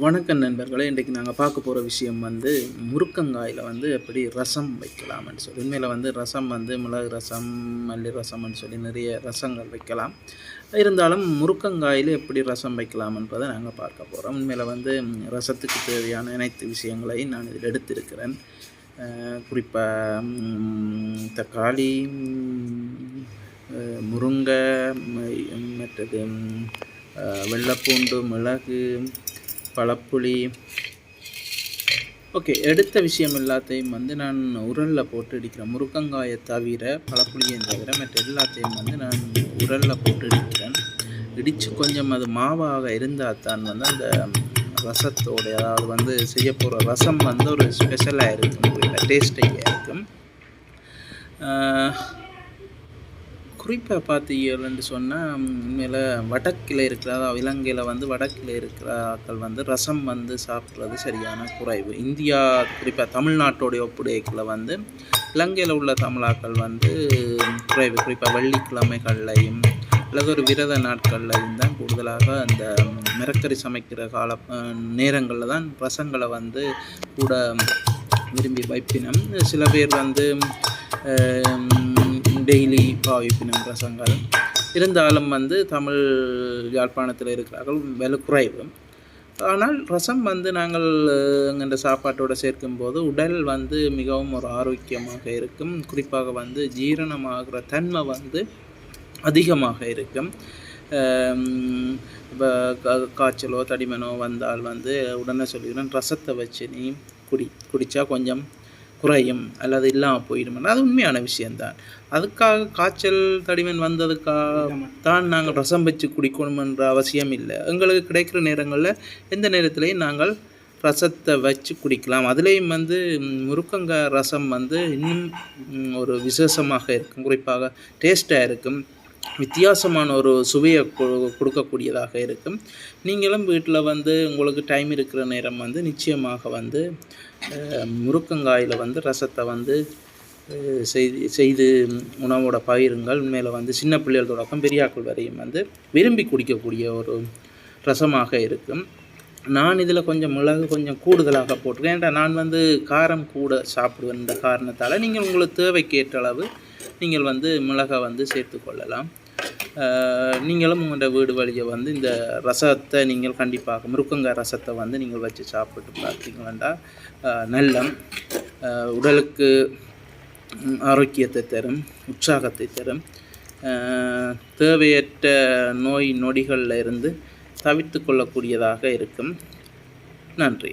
வணக்கம் நண்பர்களே இன்றைக்கு நாங்கள் பார்க்க போகிற விஷயம் வந்து முருக்கங்காயில் வந்து எப்படி ரசம் வைக்கலாம்னு சொல்லி. உண்மையில் வந்து ரசம் வந்து மிளகு ரசம் மல்லி ரசம்னு சொல்லி நிறைய ரசங்கள் வைக்கலாம். இருந்தாலும் முருக்கங்காயில் எப்படி ரசம் வைக்கலாம்ன்றதை நாங்கள் பார்க்க போகிறோம் உண்மையில் வந்து ரசத்துக்கு தேவையான அனைத்து விஷயங்களையும் நான் இதில் எடுத்திருக்கிறேன். குறிப்பாக தக்காளி முருங்கை மற்றது வெள்ளைப்பூண்டு மிளகு பழப்புளி. ஓகே எடுத்த விஷயம் எல்லாத்தையும் வந்து நான் உரலில் போட்டு இடிக்கிறேன். முருக்கங்காயை தவிர பழப்புளியை தவிர மற்ற எல்லாத்தையும் வந்து நான் உரலில் போட்டு இடிக்கிறேன். இடித்து கொஞ்சம் அது மாவாக இருந்தால் தான் வந்து அந்த ரசத்தோடைய அதாவது வந்து செய்ய போகிற ரசம் வந்து ஒரு ஸ்பெஷலாக இருக்கும். டேஸ்டையாக இருக்கும். குறிப்பாக பார்த்தீங்கன்னு சொன்னால் உண்மையில் வடக்கில் இருக்கிற இலங்கையில் வந்து வடக்கில் இருக்கிற ஆக்கள் வந்து ரசம் வந்து சாப்பிட்றது சரியான குறைவு. இந்தியா குறிப்பாக தமிழ்நாட்டோடைய ஒப்புடைக்கில் வந்து இலங்கையில் உள்ள தமிழாக்கள் வந்து குறைவு. குறிப்பாக வெள்ளிக்கிழமைகள்லையும் அல்லது ஒரு விரத நாட்கள்லையும் தான் கூடுதலாக அந்த மிரக்கறி சமைக்கிற கால நேரங்களில் தான் ரசங்களை வந்து கூட விரும்பி வைப்பினம். சில பேர் வந்து டெய்லி பாவிப்பினம் ரசங்கள் இருந்தாலும் வந்து தமிழ் யாழ்ப்பாணத்தில் இருக்கிறார்கள் விலை குறைவு. ஆனால் ரசம் வந்து நாங்கள் இந்த சாப்பாட்டோடு சேர்க்கும்போது உடல் வந்து மிகவும் ஒரு ஆரோக்கியமாக இருக்கும். குறிப்பாக வந்து ஜீரணமாகிற தன்மை வந்து அதிகமாக இருக்கும். இப்போ காய்ச்சலோ தடிமனோ வந்தால் வந்து உடனே சொல்லிக்கிறேன் ரசத்தை வச்சு நீ குடி குடித்தா கொஞ்சம் குறையும் அல்லது இல்லாமல் போயிடும் அது உண்மையான விஷயந்தான் அதுக்காக காய்ச்சல் தடிமன் வந்ததுக்காக தான் நாங்கள் ரசம் வச்சு குடிக்கணுமென்ற அவசியம் இல்லை. எங்களுக்கு கிடைக்கிற நேரங்களில் எந்த நேரத்துலையும் நாங்கள் ரசத்தை வச்சு குடிக்கலாம். அதுலேயும் வந்து முருக்கங்க ரசம் வந்து இன்னும் ஒரு விசேஷமாக இருக்கும். குறிப்பாக டேஸ்ட்டாக இருக்கும். வித்தியாசமான ஒரு சுவையை கொ- கொடுக்கக்கூடியதாக இருக்கும். நீங்களும் வீட்டில் வந்து உங்களுக்கு டைம் இருக்கிற நேரம் வந்து நிச்சயமாக வந்து முருக்கங்காயில் வந்து ரசத்தை வந்து செய்து செய்து உணவோட பயிருங்கள் உண்மையில் வந்து சின்ன பிள்ளைகள் தொடக்கம் பெரியாக்கள் வரையும் வந்து விரும்பி குடிக்கக்கூடிய ஒரு ரசமாக இருக்கும். நான் இதில் கொஞ்சம் மிளகு கொஞ்சம் கூடுதலாக போட்டிருக்கேன். ஏன்டா நான் வந்து காரம் கூட சாப்பிடுவேன். இந்த காரணத்தால் நீங்கள் உங்களுக்கு தேவைக்கு ஏற்ற அளவு நீங்கள் வந்து மிளகாய் வந்து சேர்த்து கொள்ளலாம். நீங்களும் உங்களோட வீடு வழியை வந்து இந்த ரசத்தை நீங்கள் கண்டிப்பாக முருக்கங்காய் ரசத்தை வந்து நீங்கள் வச்சு சாப்பிட்டு பார்த்தீங்களா நல்லம் உடலுக்கு ஆரோக்கியத்தை தரும் உற்சாகத்தை தரும். தேவையற்ற நோய் நொடிகளில் இருந்து தவிர்த்து கொள்ளக்கூடியதாக இருக்கும். நன்றி.